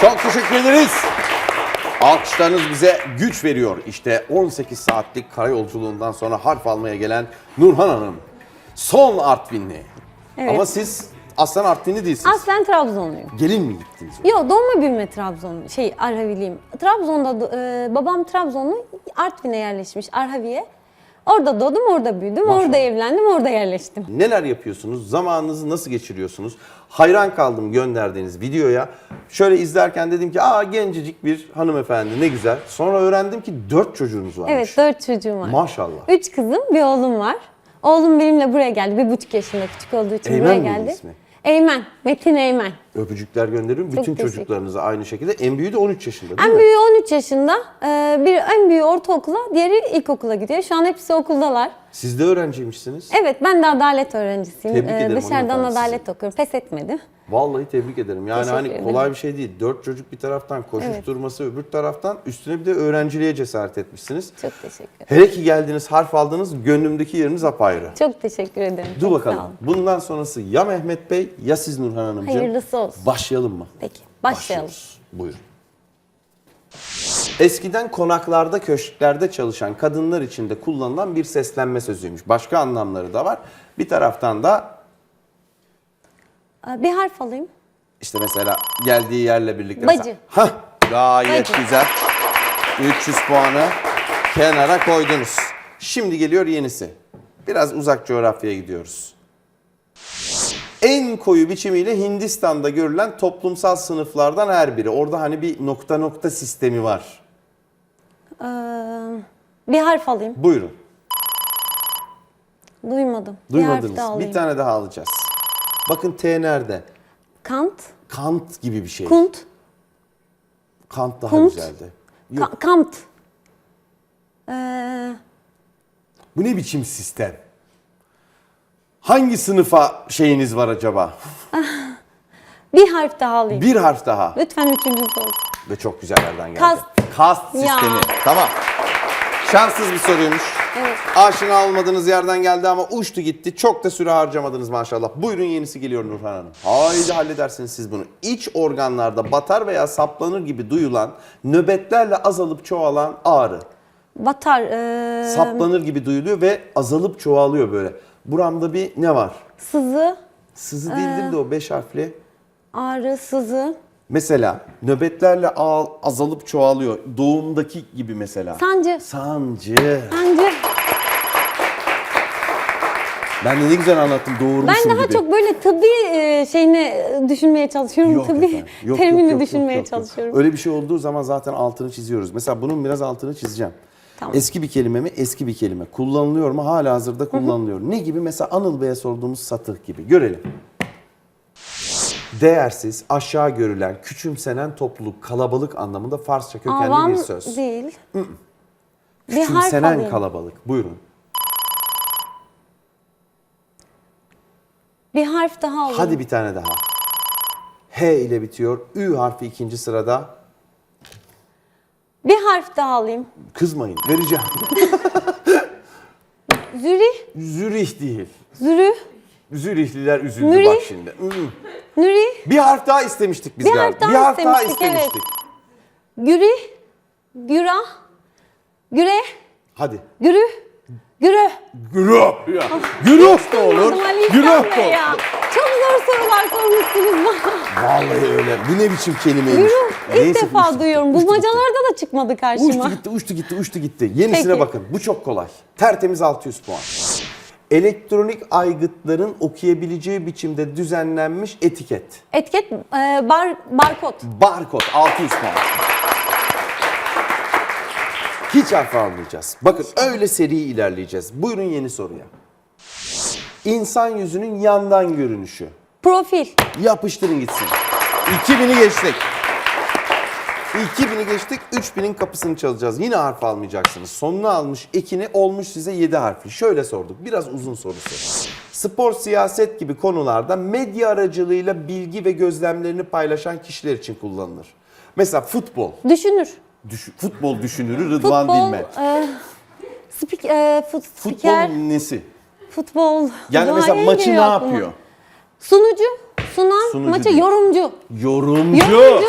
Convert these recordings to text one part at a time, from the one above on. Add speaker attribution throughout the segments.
Speaker 1: Çok teşekkür ederiz. Alkışlarınız bize güç veriyor. İşte 18 saatlik karayolculuğundan sonra harf almaya gelen Nurhan Hanım. Son Artvinli.
Speaker 2: Evet.
Speaker 1: Ama siz aslen Artvinli değilsiniz.
Speaker 2: Aslen Trabzonluyum.
Speaker 1: Gelin mi gittiniz?
Speaker 2: Yo doğma büyüme Trabzon, şey Arhaviliyim. Trabzon'da e, babam Trabzonlu, Artvin'e yerleşmiş Arhavi'ye. Orada doğdum, orada büyüdüm,
Speaker 1: Maşallah.
Speaker 2: orada evlendim, orada yerleştim.
Speaker 1: Neler yapıyorsunuz? Zamanınızı nasıl geçiriyorsunuz? Hayran kaldım gönderdiğiniz videoya. Şöyle izlerken dedim ki aa gencecik bir hanımefendi ne güzel. Sonra öğrendim ki dört çocuğunuz varmış.
Speaker 2: Evet, dört çocuğum var.
Speaker 1: Maşallah.
Speaker 2: Üç kızım, bir oğlum var. Oğlum benimle buraya geldi. Bir buçuk yaşında küçük olduğu için
Speaker 1: Eymen
Speaker 2: buraya geldi.
Speaker 1: ismi?
Speaker 2: Eymen, Metin Eymen.
Speaker 1: Öpücükler gönderiyorum. Bütün
Speaker 2: teşekkür-
Speaker 1: çocuklarınıza aynı şekilde. En büyüğü de 13 yaşında değil
Speaker 2: En
Speaker 1: mi?
Speaker 2: büyüğü 13 yaşında, e, bir en büyüğü ortaokula, diğeri ilkokula gidiyor. Şu an hepsi okuldalar.
Speaker 1: Siz de öğrenciymişsiniz.
Speaker 2: Evet, ben de adalet öğrencisiyim.
Speaker 1: Tebrik
Speaker 2: E,
Speaker 1: ederim
Speaker 2: Dışarıdan
Speaker 1: hanımefendi
Speaker 2: adalet okuyorum. Pes etmedim.
Speaker 1: Vallahi tebrik ederim. Yani
Speaker 2: Teşekkür
Speaker 1: hani
Speaker 2: ederim.
Speaker 1: kolay bir şey değil. Dört çocuk bir taraftan koşuşturması öbür taraftan üstüne bir de öğrenciliğe cesaret etmişsiniz.
Speaker 2: Çok teşekkür ederim.
Speaker 1: Hele ki geldiniz harf aldınız gönlümdeki yeriniz apayrı.
Speaker 2: Çok teşekkür ederim.
Speaker 1: Dur
Speaker 2: Çok sağ
Speaker 1: bakalım.
Speaker 2: olun.
Speaker 1: Bundan sonrası ya Mehmet Bey ya siz Nurhan Hanımcığım.
Speaker 2: Hayırlısı olsun.
Speaker 1: Başlayalım mı?
Speaker 2: Peki, başlayalım.
Speaker 1: Başlıyoruz. Buyurun. Eskiden konaklarda, köşklerde çalışan kadınlar için de kullanılan bir seslenme sözüymüş. Başka anlamları da var. Bir taraftan da
Speaker 2: Bir harf alayım.
Speaker 1: işte mesela geldiği yerle birlikte
Speaker 2: Bacı.
Speaker 1: mesela. Hah, gayet
Speaker 2: Bacı.
Speaker 1: güzel. 300 puanı kenara koydunuz. Şimdi geliyor yenisi. Biraz uzak coğrafyaya gidiyoruz. En koyu biçimiyle Hindistan'da görülen toplumsal sınıflardan her biri. Orada hani bir nokta nokta sistemi var.
Speaker 2: Ee, bir harf alayım.
Speaker 1: Buyurun.
Speaker 2: Duymadım. Bir harf
Speaker 1: Duymadınız.
Speaker 2: daha alayım.
Speaker 1: Bir tane daha alacağız. Bakın T nerede?
Speaker 2: Kant.
Speaker 1: Kant gibi bir şey.
Speaker 2: Kunt.
Speaker 1: Kant daha
Speaker 2: Kunt.
Speaker 1: güzeldi. Yok.
Speaker 2: Ka- Kamt. Ee,
Speaker 1: Bu ne biçim sistem? Hangi sınıfa şeyiniz var acaba?
Speaker 2: bir harf daha alayım.
Speaker 1: Bir harf daha.
Speaker 2: Lütfen üçüncüsü olsun.
Speaker 1: Ve çok güzellerden geldi.
Speaker 2: Kast.
Speaker 1: Kast
Speaker 2: Ya.
Speaker 1: sistemi. Tamam. Şanssız bir soruymuş.
Speaker 2: Evet.
Speaker 1: Aşina olmadığınız yerden geldi ama uçtu gitti. Çok da süre harcamadınız maşallah. Buyurun yenisi geliyor Nurhan Hanım. Haydi halledersiniz siz bunu. İç organlarda batar veya saplanır gibi duyulan, nöbetlerle azalıp çoğalan ağrı.
Speaker 2: Batar. ee,
Speaker 1: Saplanır gibi duyuluyor ve azalıp çoğalıyor böyle. Buramda bir ne var?
Speaker 2: sızı.
Speaker 1: Sızı değildir de o beş harfli.
Speaker 2: Ağrı. Sızı.
Speaker 1: Mesela nöbetlerle ağ- azalıp çoğalıyor. Doğumdaki gibi mesela.
Speaker 2: Sancı.
Speaker 1: Sancı.
Speaker 2: Sancı.
Speaker 1: Ben de ne güzel anlattım doğurmuşum
Speaker 2: Ben daha
Speaker 1: gibi.
Speaker 2: çok böyle tıbbi ee, şeyini e, düşünmeye çalışıyorum.
Speaker 1: Yok
Speaker 2: tıbbi
Speaker 1: efendim. Yok,
Speaker 2: terimini
Speaker 1: yok, yok,
Speaker 2: düşünmeye
Speaker 1: yok, yok.
Speaker 2: çalışıyorum.
Speaker 1: Öyle bir şey olduğu zaman zaten altını çiziyoruz. Mesela bunun biraz altını çizeceğim.
Speaker 2: Tamam.
Speaker 1: Eski bir kelime mi? Eski bir kelime. Kullanılıyor mu? Hala hazırda kullanılıyor. Ne gibi? Mesela Anıl Bey'e sorduğumuz satıh gibi. Görelim. Değersiz, aşağı görülen, küçümsenen topluluk, kalabalık anlamında Farsça kökenli
Speaker 2: Avam
Speaker 1: bir söz.
Speaker 2: değil. bir harf
Speaker 1: Küçümsenen
Speaker 2: alayım.
Speaker 1: kalabalık. Buyurun.
Speaker 2: Bir harf daha alayım.
Speaker 1: Hadi bir tane daha. H ile bitiyor. Ü harfi ikinci sırada.
Speaker 2: Harf daha alayım.
Speaker 1: Kızmayın. Vereceğim.
Speaker 2: Zürih.
Speaker 1: Zürih değil.
Speaker 2: Zürü.
Speaker 1: Zürihliler üzüldü
Speaker 2: Nuri.
Speaker 1: bak şimdi. Hmm.
Speaker 2: Nüri.
Speaker 1: Bir harf daha istemiştik biz
Speaker 2: Bir
Speaker 1: galiba.
Speaker 2: harf
Speaker 1: harf daha
Speaker 2: istemiştik, evet. Güri. Güra. Güre.
Speaker 1: Hadi.
Speaker 2: Gürü. Gürü.
Speaker 1: Güruh. Ya. Güruh da olur. Güruh da olur.
Speaker 2: Çok zor sorular sormuşsunuz bana.
Speaker 1: Vallahi öyle. Bu ne biçim kelimeymiş.
Speaker 2: Gürü. İlk
Speaker 1: Neyse,
Speaker 2: defa
Speaker 1: uçtu
Speaker 2: duyuyorum.
Speaker 1: uçtu gitti.
Speaker 2: Bulmacalarda da çıkmadı karşıma.
Speaker 1: Uçtu gitti, uçtu gitti, uçtu gitti. Yenisine
Speaker 2: Peki.
Speaker 1: bakın. Bu çok kolay. Tertemiz 600 puan. Elektronik aygıtların okuyabileceği biçimde düzenlenmiş etiket.
Speaker 2: Etiket, e, bar, barkod.
Speaker 1: Barkod 600 puan. Hiç harf almayacağız. Bakın öyle seri ilerleyeceğiz. Buyurun yeni soruya. İnsan yüzünün yandan görünüşü.
Speaker 2: Profil.
Speaker 1: Yapıştırın gitsin. 2000'i geçtik. 2000'i geçtik. 3000'in kapısını çalacağız. Yine harf almayacaksınız. Sonunu almış ekini olmuş size 7 harfli. Şöyle sorduk. Biraz uzun sorusu. Spor, siyaset gibi konularda medya aracılığıyla bilgi ve gözlemlerini paylaşan kişiler için kullanılır. Mesela futbol.
Speaker 2: Düşünür
Speaker 1: düş, futbol düşünürü Rıdvan
Speaker 2: futbol,
Speaker 1: Dilmen.
Speaker 2: E, spik, e, fut,
Speaker 1: futbol
Speaker 2: spiker,
Speaker 1: nesi?
Speaker 2: Futbol.
Speaker 1: Yani mesela maçı ne yapıyor?
Speaker 2: Sunucu, sunan,
Speaker 1: Sunucu
Speaker 2: maça
Speaker 1: değil.
Speaker 2: yorumcu.
Speaker 1: Yorumcu.
Speaker 2: yorumcu.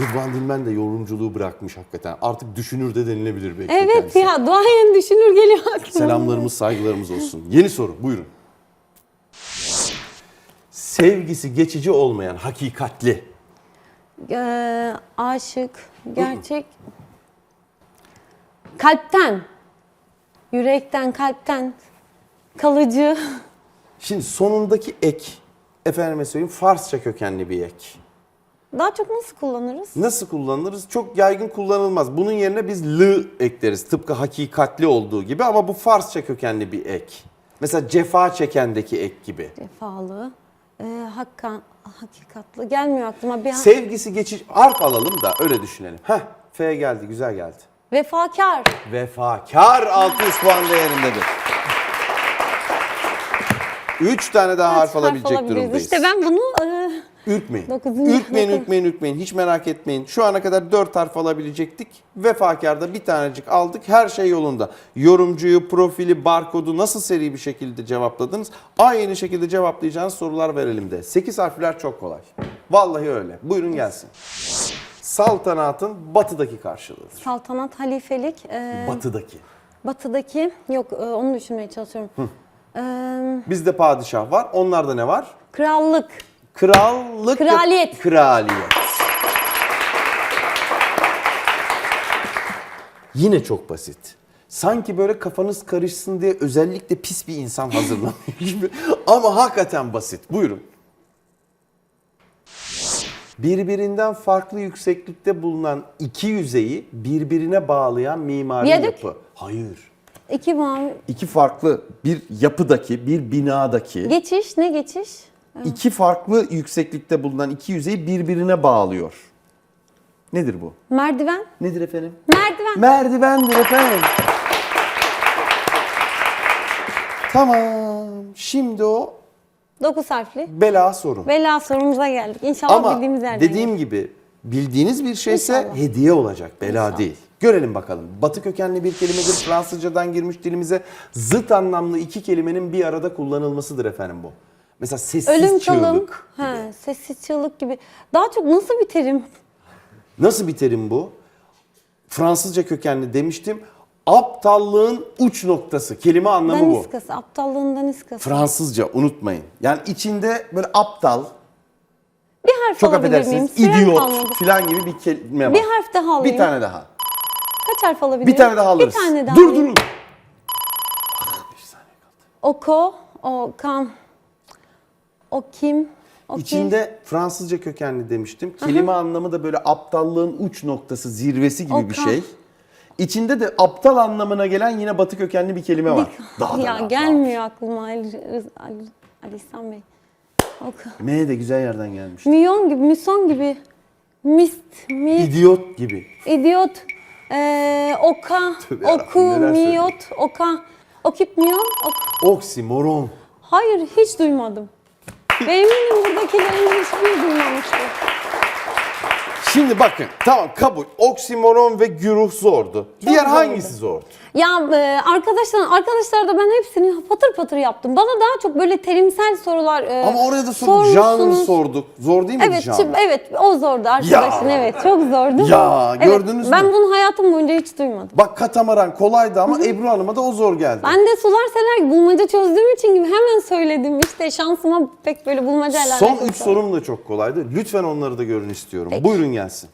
Speaker 1: Rıdvan Dilmen de yorumculuğu bırakmış hakikaten. Artık düşünür de denilebilir belki.
Speaker 2: Evet
Speaker 1: kendisi.
Speaker 2: ya duayen düşünür geliyor aklıma.
Speaker 1: Selamlarımız saygılarımız olsun. Yeni soru buyurun. Sevgisi geçici olmayan hakikatli
Speaker 2: ee, aşık, gerçek. Kalpten. Yürekten, kalpten. Kalıcı.
Speaker 1: Şimdi sonundaki ek, efendime söyleyeyim Farsça kökenli bir ek.
Speaker 2: Daha çok nasıl kullanırız?
Speaker 1: Nasıl kullanırız? Çok yaygın kullanılmaz. Bunun yerine biz lı ekleriz. Tıpkı hakikatli olduğu gibi ama bu Farsça kökenli bir ek. Mesela cefa çekendeki ek gibi.
Speaker 2: Vefalı. Ee, hakka, hakikatlı. Gelmiyor aklıma. Bir
Speaker 1: Sevgisi geçici, harf alalım da öyle düşünelim. Heh, F geldi, güzel geldi.
Speaker 2: Vefakar.
Speaker 1: Vefakar 600 puan değerindedir. 3 tane daha harf alabilecek durumdayız.
Speaker 2: İşte ben bunu e,
Speaker 1: Ürkmeyin.
Speaker 2: Dokuzuncu
Speaker 1: Ürkmeyin,
Speaker 2: harf.
Speaker 1: ürkmeyin, ürkmeyin. Hiç merak etmeyin. Şu ana kadar 4 harf alabilecektik. Vefakarda bir tanecik aldık. Her şey yolunda. Yorumcuyu, profili, barkodu nasıl seri bir şekilde cevapladınız? Aynı şekilde cevaplayacağınız sorular verelim de. 8 harfler çok kolay. Vallahi öyle. Buyurun gelsin. Saltanatın batıdaki karşılığıdır.
Speaker 2: saltanat, halifelik. e,
Speaker 1: Batıdaki.
Speaker 2: batıdaki. Yok e, onu düşünmeye çalışıyorum. E,
Speaker 1: Bizde padişah var. Onlarda ne var?
Speaker 2: krallık.
Speaker 1: Krallık.
Speaker 2: Kraliyet.
Speaker 1: Kraliyet. Yine çok basit. Sanki böyle kafanız karışsın diye özellikle pis bir insan hazırlamış gibi. Ama hakikaten basit. Buyurun. Birbirinden farklı yükseklikte bulunan iki yüzeyi birbirine bağlayan mimari
Speaker 2: Viyadük.
Speaker 1: yapı. Hayır.
Speaker 2: İki mavi.
Speaker 1: İki farklı bir yapıdaki, bir binadaki
Speaker 2: Geçiş. Ne geçiş?
Speaker 1: İki farklı yükseklikte bulunan iki yüzeyi birbirine bağlıyor. Nedir bu?
Speaker 2: Merdiven.
Speaker 1: Nedir efendim?
Speaker 2: Merdiven.
Speaker 1: Merdivendir efendim. Tamam. Şimdi o
Speaker 2: Dokuz harfli.
Speaker 1: bela sorun.
Speaker 2: Bela sorumuza geldik. İnşallah
Speaker 1: Ama
Speaker 2: bildiğimiz yerden.
Speaker 1: dediğim gibi bildiğiniz bir şeyse
Speaker 2: İnşallah.
Speaker 1: hediye olacak. Bela
Speaker 2: İnşallah.
Speaker 1: değil. Görelim bakalım. Batı kökenli bir kelimedir. Fransızcadan girmiş dilimize. Zıt anlamlı iki kelimenin bir arada kullanılmasıdır efendim bu. Mesela sessiz
Speaker 2: Ölüm
Speaker 1: çığlık.
Speaker 2: kalım.
Speaker 1: gibi.
Speaker 2: He, sessiz çığlık gibi. Daha çok nasıl bir terim?
Speaker 1: Nasıl bir terim bu? Fransızca kökenli demiştim. Aptallığın uç noktası. Kelime anlamı bu.
Speaker 2: Daniskası. Aptallığın daniskası.
Speaker 1: Fransızca unutmayın. Yani içinde böyle aptal,
Speaker 2: bir harf
Speaker 1: çok
Speaker 2: alabilir miyim?
Speaker 1: affedersiniz
Speaker 2: Sürem
Speaker 1: idiot
Speaker 2: kalmadı.
Speaker 1: filan gibi bir kelime var.
Speaker 2: Bir harf daha alayım.
Speaker 1: Bir tane daha.
Speaker 2: Kaç harf alabilirim?
Speaker 1: Bir tane daha alırız.
Speaker 2: Bir tane daha
Speaker 1: Dur
Speaker 2: alayım.
Speaker 1: durun.
Speaker 2: Oko, o kam, o kim, o kim.
Speaker 1: İçinde Fransızca kökenli demiştim. Kelime anlamı da böyle aptallığın uç noktası, zirvesi gibi bir
Speaker 2: Okan.
Speaker 1: şey. İçinde de aptal anlamına gelen yine batı kökenli bir kelime var. Daha da
Speaker 2: ya
Speaker 1: daha-
Speaker 2: gelmiyor aklıma Ali, Ali, Ali İhsan Bey. Oka.
Speaker 1: M de güzel yerden gelmiş.
Speaker 2: Milyon gibi, müson gibi. Mist, mi,
Speaker 1: İdiot gibi.
Speaker 2: idiot, ee, oka,
Speaker 1: Tövbe
Speaker 2: oku, miyot, oka, okip, miyon, ok.
Speaker 1: Oksimoron.
Speaker 2: Hayır, hiç duymadım. Ve eminim buradakilerin hiçbiri duymamıştır.
Speaker 1: Şimdi bakın tamam kabul. Oksimoron ve güruh zordu. Diğer
Speaker 2: zordu.
Speaker 1: hangisi zordu?
Speaker 2: Ya e, arkadaşlar arkadaşlar da ben hepsini patır patır yaptım. Bana daha çok böyle terimsel sorular e,
Speaker 1: Ama oraya da sorduk.
Speaker 2: Sormuşsunuz.
Speaker 1: sorduk. Zor değil mi
Speaker 2: Evet, şimdi- evet o zordu arkadaşın
Speaker 1: Ya.
Speaker 2: evet çok zordu.
Speaker 1: Ya,
Speaker 2: Evet,
Speaker 1: gördünüz mü?
Speaker 2: Ben bunu hayatım boyunca hiç duymadım.
Speaker 1: Bak katamaran kolaydı ama Ebru Hanım'a da o zor geldi.
Speaker 2: Ben de sular seller gibi bulmaca çözdüğüm için gibi hemen söyledim. İşte şansıma pek böyle bulmacayla
Speaker 1: Son
Speaker 2: alakası
Speaker 1: üç
Speaker 2: yok.
Speaker 1: sorum da çok kolaydı. Lütfen onları da görün istiyorum. Buyurun gelsin.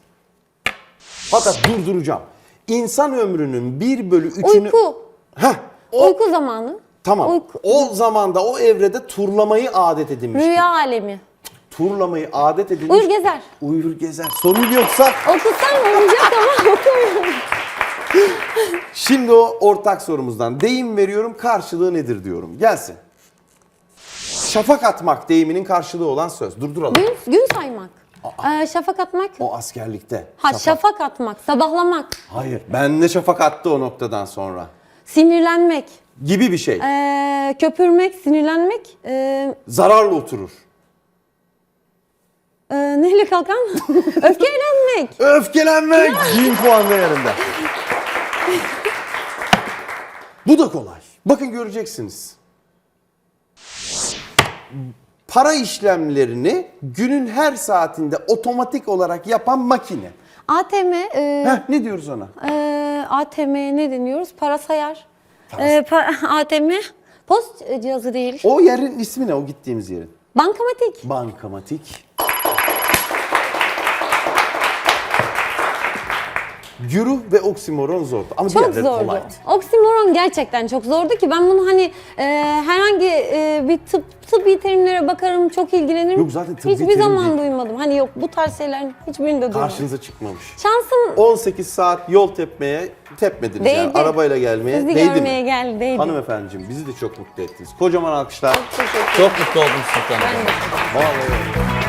Speaker 1: Hatta durduracağım. İnsan ömrünün bir bölü üçünü...
Speaker 2: Uyku.
Speaker 1: Heh, o,
Speaker 2: Uyku zamanı.
Speaker 1: tamam.
Speaker 2: Uyku.
Speaker 1: O zamanda o evrede turlamayı adet edinmiş.
Speaker 2: Rüya alemi.
Speaker 1: Turlamayı adet edinmiş.
Speaker 2: Uyur gezer.
Speaker 1: Uyur gezer. Sorun yoksa
Speaker 2: Okusam olacak ama okumuyorum.
Speaker 1: Şimdi o ortak sorumuzdan deyim veriyorum karşılığı nedir diyorum. Gelsin. Şafak atmak deyiminin karşılığı olan söz. Durduralım.
Speaker 2: Gün, gün saymak. Ee, şafak atmak.
Speaker 1: O askerlikte.
Speaker 2: Ha
Speaker 1: Şafak.
Speaker 2: şafak atmak, sabahlamak,
Speaker 1: Hayır. Ben de şafak attı o noktadan sonra.
Speaker 2: sinirlenmek,
Speaker 1: Gibi bir şey.
Speaker 2: ee, köpürmek, sinirlenmek, ee,
Speaker 1: Zararla oturur.
Speaker 2: ee, neyle kalkan? Öfkelenmek.
Speaker 1: Öfkelenmek. Bin puan değerinde. Bu da kolay. Bakın göreceksiniz. Para işlemlerini günün her saatinde otomatik olarak yapan makine.
Speaker 2: ATM, e,
Speaker 1: Heh, ne diyoruz ona?
Speaker 2: e, ATM ne deniyoruz? Para sayar. E, pa- ATM post cihazı değil.
Speaker 1: O yerin ismi ne o gittiğimiz yerin?
Speaker 2: Bankamatik.
Speaker 1: Bankamatik. Güruh ve oksimoron zordu. Ama
Speaker 2: Çok
Speaker 1: diğerleri
Speaker 2: zordu.
Speaker 1: kolaydı.
Speaker 2: Oksimoron gerçekten çok zordu ki ben bunu hani e, herhangi e, bir tıp tıbbi terimlere bakarım, çok ilgilenirim.
Speaker 1: Yok, zaten tıbbi
Speaker 2: Hiçbir
Speaker 1: terim
Speaker 2: zaman
Speaker 1: değil.
Speaker 2: duymadım. Hani yok bu tarz şeylerin hiçbirini de duymadım.
Speaker 1: Karşınıza çıkmamış.
Speaker 2: Şansım
Speaker 1: 18 saat yol tepmeye tepmediniz
Speaker 2: Değdi.
Speaker 1: yani. Arabayla gelmeye
Speaker 2: sizi
Speaker 1: değdi
Speaker 2: görmeye
Speaker 1: mi?
Speaker 2: geldi, değdi.
Speaker 1: Hanımefendiciğim bizi de çok mutlu ettiniz. Kocaman alkışlar.
Speaker 2: Teşekkür ederim.
Speaker 3: Çok mutlu oldum Sultan
Speaker 2: Ben de.
Speaker 1: Vallahi.